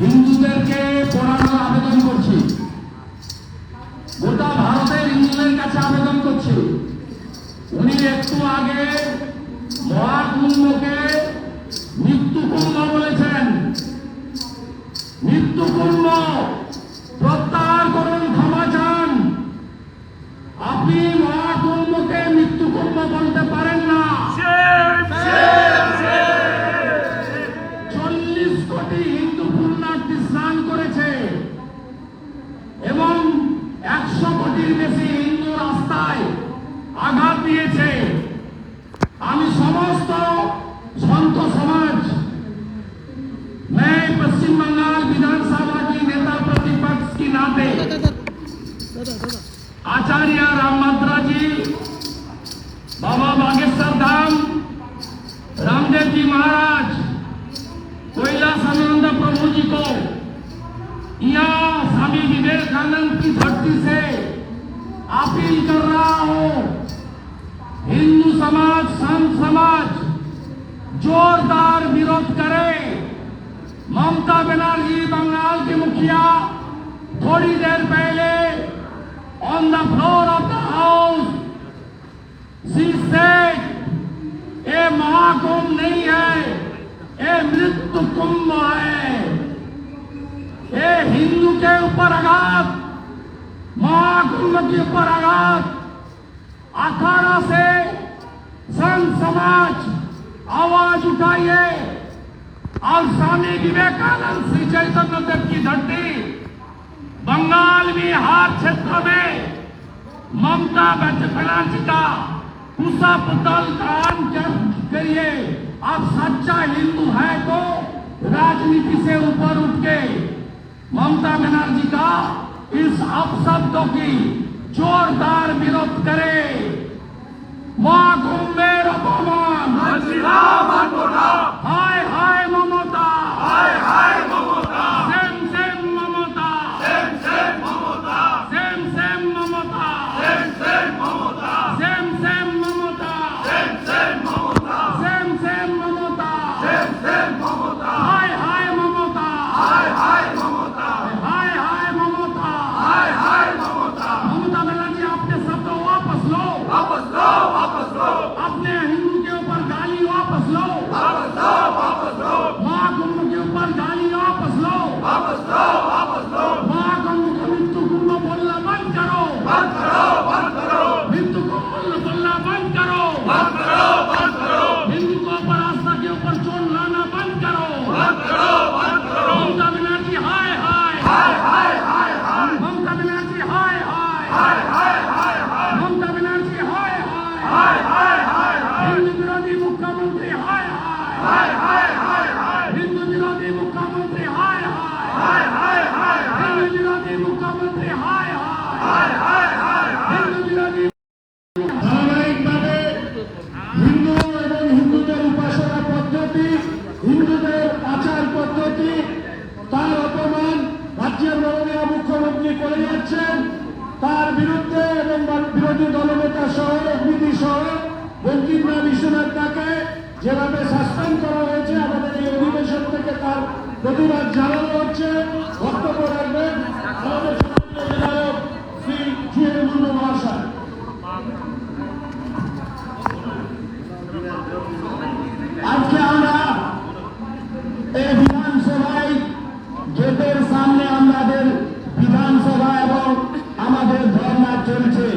হিন্দুদেরকে পড়ানোর আবেদন করছি। ভারতের হিন্দুদের কাছে আবেদন করছি। উনি একটু আগে মহাকুম্ভকে বেশি হিন্দু রাস্তায় আঘাত দিয়েছে আমি সমস্ত সন্ত সমাজ मैं पश्चिम बंगाल विधानसभा की नेता प्रतिपक्ष की नाते आचार्य राम मात्रा जी बाबा बागेश्वर धाम रामदेव जी महाराज कैलासानंद प्रभु जी को यहाँ स्वामी विवेकानंद की धरती से अपील कर रहा हूँ, हिंदू समाज, संत समाज, जोरदार विरोध करे। ममता बनर्जी, बंगाल की मुखिया, थोड़ी देर पहले on the floor of the house she said ये महाकुंभ नहीं है ये मृत्यु कुंभ है। ये हिंदू के ऊपर आघात महाकुंभ के ऊपर आघात अखाड़ा से संत समाज, आवाज़ उठाइए। और स्वामी विवेकानंद श्री चैतन्य देव की धरती, बंगाल बिहार क्षेत्र में ममता बनर्जी का दल काम कर- करिए। आप सच्चा हिंदू है तो राजनीति से ऊपर उठ के ममता बनर्जी का इस अपशब्दों की जोरदार विरोध करे महाकुंभ में Bravo! বিরোধী পদ্ধতি, হিন্দুদের তার অপমান রাজ্যের মাননীয় মুখ্যমন্ত্রী করে যাচ্ছেন। তার বিরুদ্ধে এবং বিরোধী দলনেতা সহ অগ্নিদি সহ বঙ্কিমরা বিশ্বনাথ তাকে যেভাবে সাসপেন্ড করা হয়েছে, আমাদের এই অধিবেশন থেকে তার প্রতিবাদ জানানো হচ্ছে, বক্তব্য রাখবেন আমাদের আজকে আমরা এই বিধানসভায় সামনে আমাদের বিধানসভা এবং আমাদের ধর্ণা চলছে।